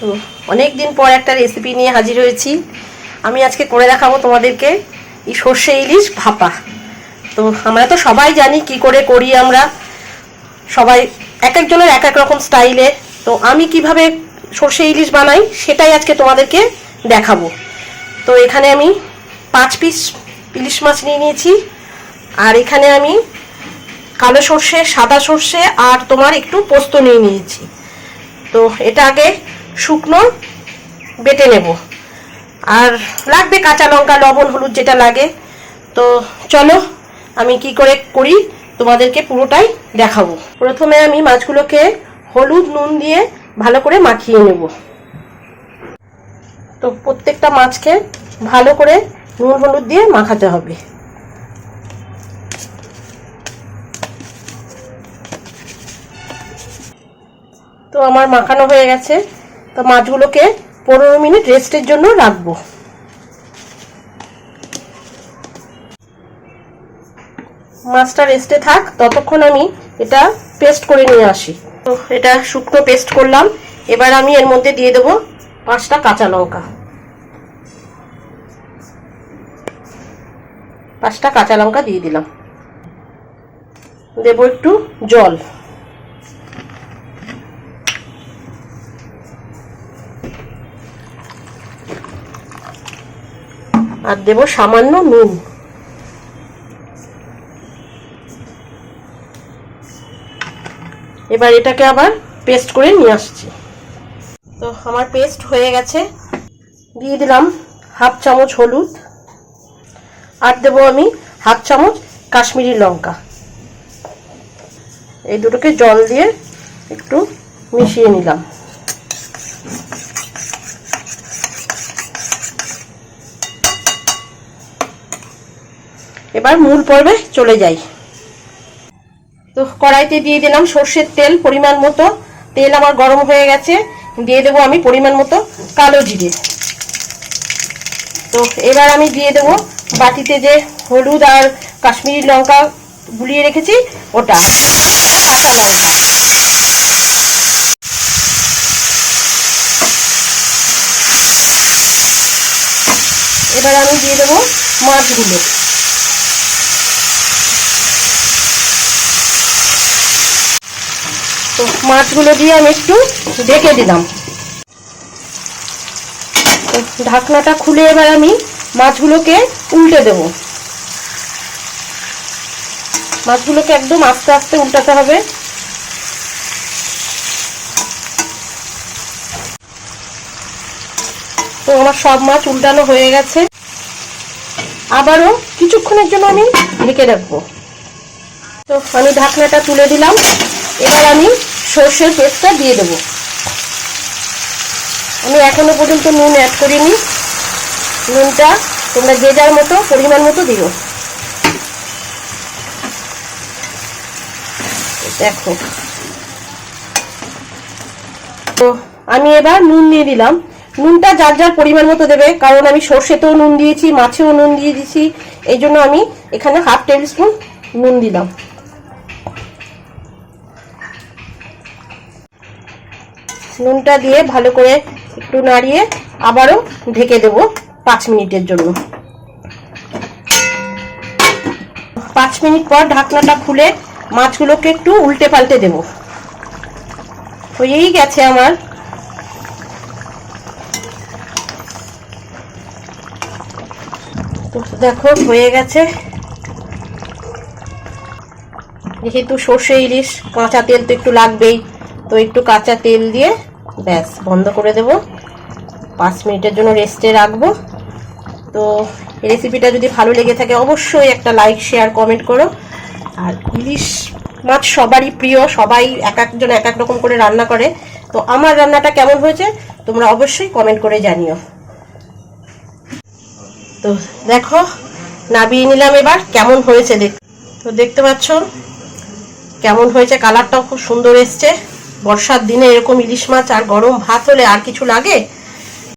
তো অনেক দিন পর একটা রেসিপি নিয়ে হাজির হয়েছি। আমি আজকে করে দেখাবো তোমাদেরকে এই সর্ষে ইলিশ ভাপা। তো আমরা তো সবাই জানি কি করে করি আমরা। সবাই এক একজনের এক এক রকম স্টাইলে তো আমি কীভাবে সর্ষে ইলিশ বানাই সেটাই আজকে তোমাদেরকে দেখাবো। তো এখানে আমি পাঁচ পিস ইলিশ মাছ নিয়ে নিয়েছি। আর এখানে আমি কালো সর্ষে, সাদা সর্ষে আর তোমার একটু পোস্ত নিয়ে নিয়েছি। তো এটা আগে শুকনো বেটে নেব। আর লাগবে কাঁচা লঙ্কা, লবণ, হলুদ যেটা লাগে। তো চলো, আমি কি করে করি, তোমাদেরকে পুরোটাই দেখাবো। প্রথমে আমি মাছগুলোকে হলুদ, নুন দিয়ে ভালো করে মাখিয়ে নেব। তো প্রত্যেকটা মাছকে ভালো করে নুন, হলুদ দিয়ে মাখাতে হবে। তো আমার মাখানো হয়ে গেছে। তো মাছগুলোকে পনেরো মিনিট রেস্টের জন্য রাখব। মাছটা রেস্টে থাক, ততক্ষণ আমি এটা পেস্ট করে নিয়ে আসি। তো এটা শুকনো পেস্ট করলাম, এবার আমি এর মধ্যে দিয়ে দেবো পাঁচটা কাঁচা লঙ্কা। পাঁচটা কাঁচা লঙ্কা দিয়ে দিলাম। দেবো একটু জল। আর দেব সামান্য নুন। এবার এটাকে আবার পেস্ট করে নিয়ে আসছি। তো আমার পেস্ট হয়ে গেছে। দিয়ে দিলাম হাফ চামচ হলুদ। আর দেব আমি হাফ চামচ কাশ্মীরি লঙ্কা। এই দুটোকে জল দিয়ে একটু মিশিয়ে নিলাম। এবার মূল পর্বে চলে যাই। তো কড়াইতে দিয়ে দিলাম সর্ষের তেল, পরিমাণ মতো। তেল আমার গরম হয়ে গেছে। দিয়ে দেবো আমি পরিমাণ মতো কালো জিরে। তো এবার আমি দিয়ে দেবো বাটিতে যে হলুদ আর কাশ্মীরি লঙ্কা গুলিয়ে রেখেছি, ওটা। কাঁচা লঙ্কা। এবার আমি দিয়ে দেবো মাছগুলো। তো মাছগুলো দিয়ে আমি একটু ঢেকে দিলাম। ঢাকনাটা খুলে এবার আমি মাছগুলোকে উল্টে দেব। মাছগুলোকে একদম আস্তে আস্তে উল্টাতে হবে। তো আমার সব মাছ উল্টানো হয়ে গেছে। আবারও কিছুক্ষণের জন্য আমি ঢেকে রাখব। তো আমি ঢাকনাটা তুলে দিলাম। এবার আমি সর্ষের পেস্টটা দিয়ে দেবো। আমি এখনও পর্যন্ত নুন অ্যাড করিনি। নুনটা তোমরা যে যার মতো, পরিমাণ মতো দিও। দেখো। তো আমি এবার নুন দিয়ে দিলাম। নুনটা যার যার পরিমাণ মতো দেবে, কারণ আমি সর্ষেতেও নুন দিয়েছি, মাছেও নুন দিয়ে দিয়েছি, এই জন্য আমি এখানে হাফ টেবিল স্পুন নুন দিলাম। নুনটা দিয়ে ভালো করে একটু নাড়িয়ে আবারও ঢেকে দেব পাঁচ মিনিটের জন্য। পাঁচ মিনিট পর ঢাকনাটা খুলে মাছগুলোকে একটু উল্টে পাল্টে দেব। হয়েই গেছে আমার। দেখো, হয়ে গেছে। যেহেতু সর্ষে ইলিশ, কাঁচা তেল তো একটু লাগবেই, তো একটু কাঁচা তেল দিয়ে ব্যাস, বন্ধ করে দেব। পাঁচ মিনিটের জন্য রেস্টে রাখব। তো রেসিপিটা যদি ভালো লেগে থাকে, অবশ্যই একটা লাইক শেয়ার কমেন্ট করো। আর ইলিশ মাছ সবারই প্রিয়, সবাই এক একজন এক এক রকম করে রান্না করে। তো আমার রান্নাটা কেমন হয়েছে, তোমরা অবশ্যই কমেন্ট করে জানিও। তো দেখো নাবিয়ে নিলাম এবার, কেমন হয়েছে দেখ তো দেখতে পাচ্ছ, কেমন হয়েছে কালারটাও খুব সুন্দর এসছে। বর্ষার দিনে এরকম ইলিশ মাছ আর গরম ভাত হলে আর কিছু লাগে?